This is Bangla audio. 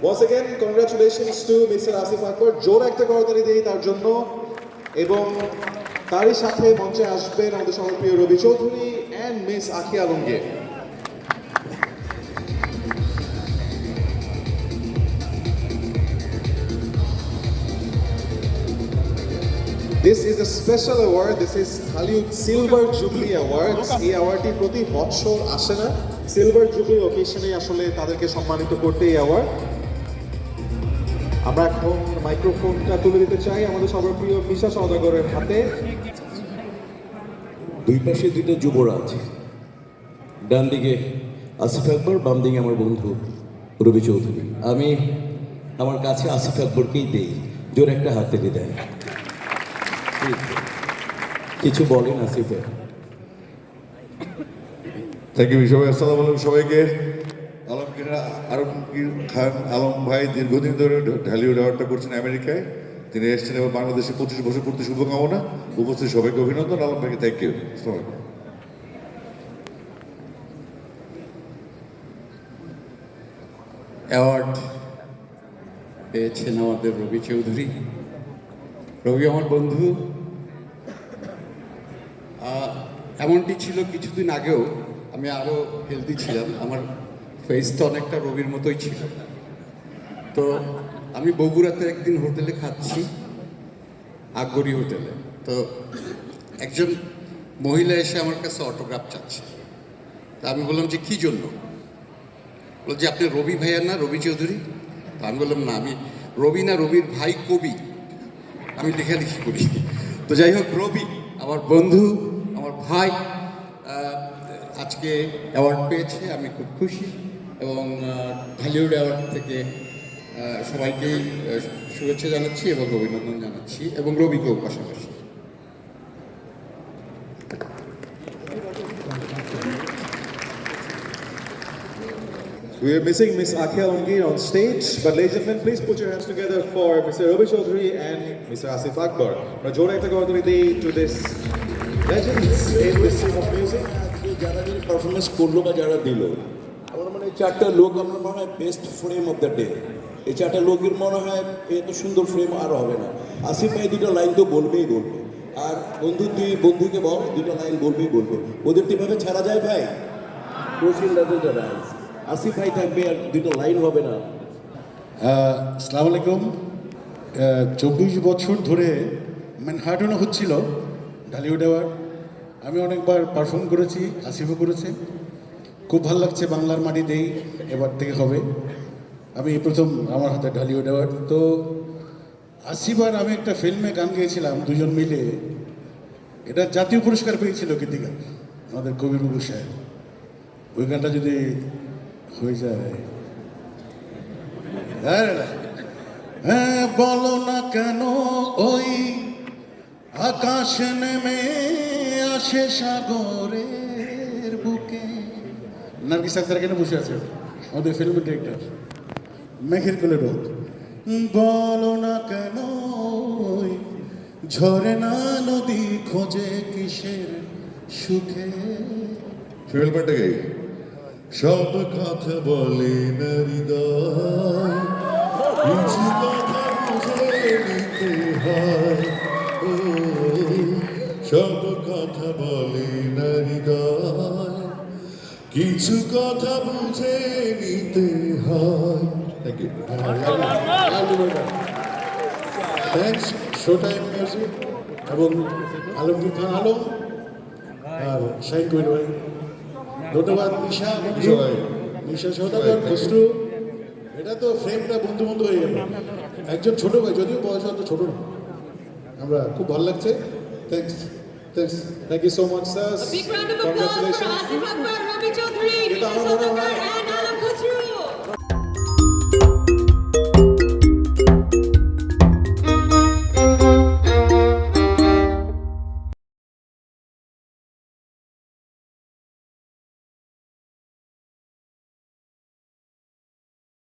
Once again, congratulations to Mr. Asif Akbar জোর একটা করতালি দিই তার জন্য এবং তারই সাথে মঞ্চে আসবেন আমাদের সবার প্রিয় রবি চৌধুরী অ্যান্ড মিস আখি Alamgir This is a special award. This is Hollywood Silver Jubilee Awards. এই অ্যাওয়ার্ডটি প্রতি বছর আসে না সিলভার জুবলি ওকেশনে আসলে তাদেরকে সম্মানিত করতে এই অ্যাওয়ার্ড আমরা এখন মাইক্রোফোনটা তুলে দিতে চাই আমাদের সবার প্রিয় মিশা সওদাগরের হাতে। দুই পাশে দুইটা যুবরাজ ডান দিকে আসিফ আকবর বাম দিকে আমার বন্ধু রবি চৌধুরী। আমি আমার কাছে আসিফ আকবরকেই দেই জোর একটা হাত থেকে দেয় কিছু বলেন আসিফের থ্যাংক ইউ সবাই আসসালামু আলাইকুম সবাইকে। আলমগীর খান আলম ভাই দীর্ঘদিন ধরে ঢালিউড অ্যাওয়ার্ডটা করছেন আমেরিকায়। তিনি এসেছেন এবং বাংলাদেশে পঁচিশ বছর পূর্তি শুভকামনা। উপস্থিত সবাইকে অভিনন্দন। আলম ভাইকে থ্যাংক ইউ অ্যাওয়ার্ড পেয়েছেন আমাদের রবি চৌধুরী। রবি, আমার বন্ধু এমনটি ছিল কিছুদিন আগেও। আমি আরও হেলদি ছিলাম। আমার ফেসটা অনেকটা রবির মতোই ছিল। তো আমি বগুড়াতে একদিন হোটেলে খাচ্ছি, আকবরী হোটেলে। তো একজন মহিলা এসে আমার কাছে অটোগ্রাফ চাচ্ছে। তা আমি বললাম যে, কী জন্য? বলল যে, আপনি রবি ভাইয়া না, রবি চৌধুরী? তা আমি বললাম, না, আমি রবি না, রবির ভাই কবি। আমি লেখালেখি করি। তো যাই হোক, রবি, আমার বন্ধু, আমার ভাই আজকে অ্যাওয়ার্ড পেয়েছে, আমি খুব খুশি। এবং ঢালিউড অ্যাওয়ার্ড থেকে সবাইকেই শুভেচ্ছা জানাচ্ছি এবং অভিনন্দন জানাচ্ছি এবং রবিকেও পাশাপাশি We are missing Miss Akhi Alamgir on stage, but ladies and gentlemen, please put your hands together for Mr. Ravi Chaudhary and Mr. Asif Akbar. আমরা জোরে একটা করতালি to this legends in this scene of music. যারা যারা পারফরমেন্স করল বা যারা দিল মানে এই চারটা লোক আমার মনে হয় best frame of the day এই চারটা লোকের মনে হয় এত সুন্দর ফ্রেম আর হবে না। আসিফ ভাই দুটো লাইন তো বলবেই বলবে। আর বন্ধু তুই বন্ধুকে বল দুটো লাইন বলবেই বলবে। ওদের তো এভাবে ছাড়া যায় ভাই? আসিফ ভাই থাকবে আর দুটো লাইন হবে না। সালাম আলাইকুম। চব্বিশ বছর ধরে ম্যানহাটনও হচ্ছিল ঢালিউড অ্যাওয়ার্ড আমি অনেকবার পারফর্ম করেছি আসিফও করেছে। খুব ভালো লাগছে বাংলার মাটিতেই এবার থেকে হবে। আমি প্রথম আমার হাতে ঢালিউড অ্যাওয়ার্ড তো আশিবার আমি একটা ফিল্মে গান গেয়েছিলাম, দুজন মিলে। এটা জাতীয় পুরস্কার পেয়েছিল গীতিকা, আমাদের বাবু সাহেব। ওই গানটা যদি হয়ে যায়। হ্যাঁ হ্যাঁ বলো না কেন ওই আকাশ নেমে আসে সাগরের বুকে নার্গিস আক্তার কেন বসে আছে। আমাদের ফিল্মের ডিরেক্টর মেঘের কোলে রোদ বলো না কেন ঝরে না নদী খোঁজে কিসের সুখে? প্যান্টটা গাই সব কথা বলে না কিছু কথা বুঝে নিতে হয়। সব কথা বলে কিছু কথা বুঝে নিতে হয়। Thank you thanks show time music এবং আলমগীর খান আলম আর শাহিন কবির ভাই। ধন্যবাদ, নিশা সবাই। নিশা সৌদাগর খসরু। এটা তো ফ্রেমটা বন্ধু বন্ধু হয়ে গেল। একজন ছোট ভাই, যদিও বয়স অত ছোট না। আমরা খুব ভালো লাগছে। Thanks Thanks. Thank you so much, sir. A big round of applause for Asif Akbar, Ravi Chaudhary.